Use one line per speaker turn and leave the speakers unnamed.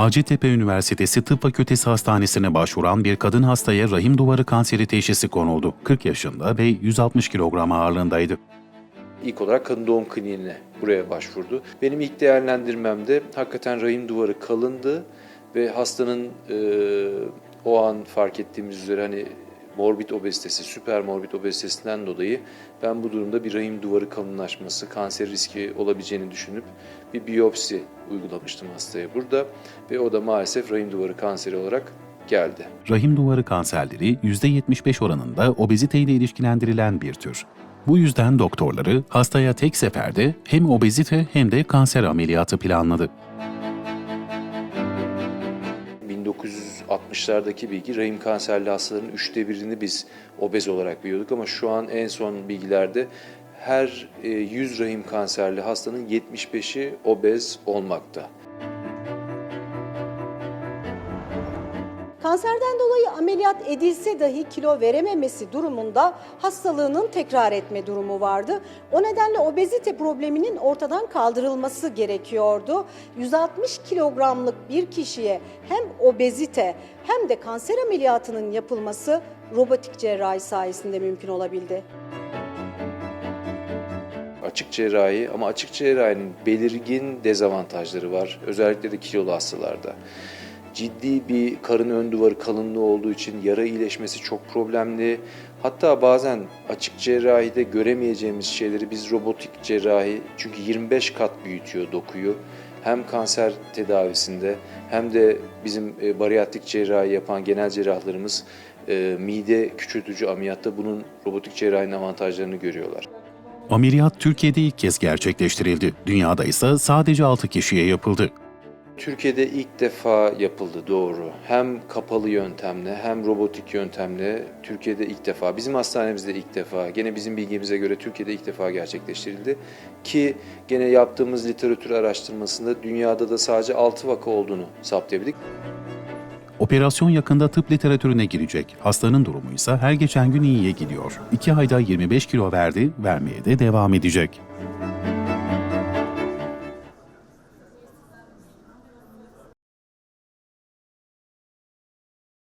Hacettepe Üniversitesi Tıp Fakültesi Hastanesi'ne başvuran bir kadın hastaya rahim duvarı kanseri teşhisi konuldu. 40 yaşında ve 160 kilogram ağırlığındaydı.
İlk olarak kadın doğum kliniğine buraya başvurdu. Benim ilk değerlendirmemde hakikaten rahim duvarı kalındı ve hastanın e, o an fark ettiğimiz üzere hani morbid obezitesi, süper morbid obezitesinden dolayı ben bu durumda bir rahim duvarı kalınlaşması, kanser riski olabileceğini düşünüp bir biyopsi uygulamıştım hastaya burada ve o da maalesef rahim duvarı kanseri olarak geldi.
Rahim duvarı kanserleri %75 oranında obezite ile ilişkilendirilen bir tür. Bu yüzden doktorları hastaya tek seferde hem obezite hem de kanser ameliyatı planladı.
1960'lardaki bilgi rahim kanserli hastaların üçte birini biz obez olarak biliyorduk ama şu an en son bilgilerde her e, 100 rahim kanserli hastanın 75'i obez olmakta.
Kanserden dolayı ameliyat edilse dahi kilo verememesi durumunda hastalığının tekrar etme durumu vardı. O nedenle obezite probleminin ortadan kaldırılması gerekiyordu. 160 kilogramlık bir kişiye hem obezite hem de kanser ameliyatının yapılması robotik cerrahi sayesinde mümkün olabildi.
Açık cerrahi ama açık cerrahinin belirgin dezavantajları var. Özellikle de kilolu hastalarda. Ciddi bir karın ön duvarı kalınlığı olduğu için yara iyileşmesi çok problemli. Hatta bazen açık cerrahide göremeyeceğimiz şeyleri biz robotik cerrahi çünkü 25 kat büyütüyor dokuyu. Hem kanser tedavisinde hem de bizim e, bariyatrik cerrahi yapan genel cerrahlarımız e, mide küçültücü ameliyatta bunun robotik cerrahinin avantajlarını görüyorlar.
Ameliyat Türkiye'de ilk kez gerçekleştirildi. Dünyada ise sadece 6 kişiye yapıldı.
Türkiye'de ilk defa yapıldı doğru. Hem kapalı yöntemle hem robotik yöntemle Türkiye'de ilk defa. Bizim hastanemizde ilk defa. Gene bizim bilgimize göre Türkiye'de ilk defa gerçekleştirildi. Ki gene yaptığımız literatür araştırmasında dünyada da sadece 6 vaka olduğunu saptayabildik.
Operasyon yakında tıp literatürüne girecek. Hastanın durumu ise her geçen gün iyiye gidiyor. 2 ayda 25 kilo verdi, vermeye de devam edecek.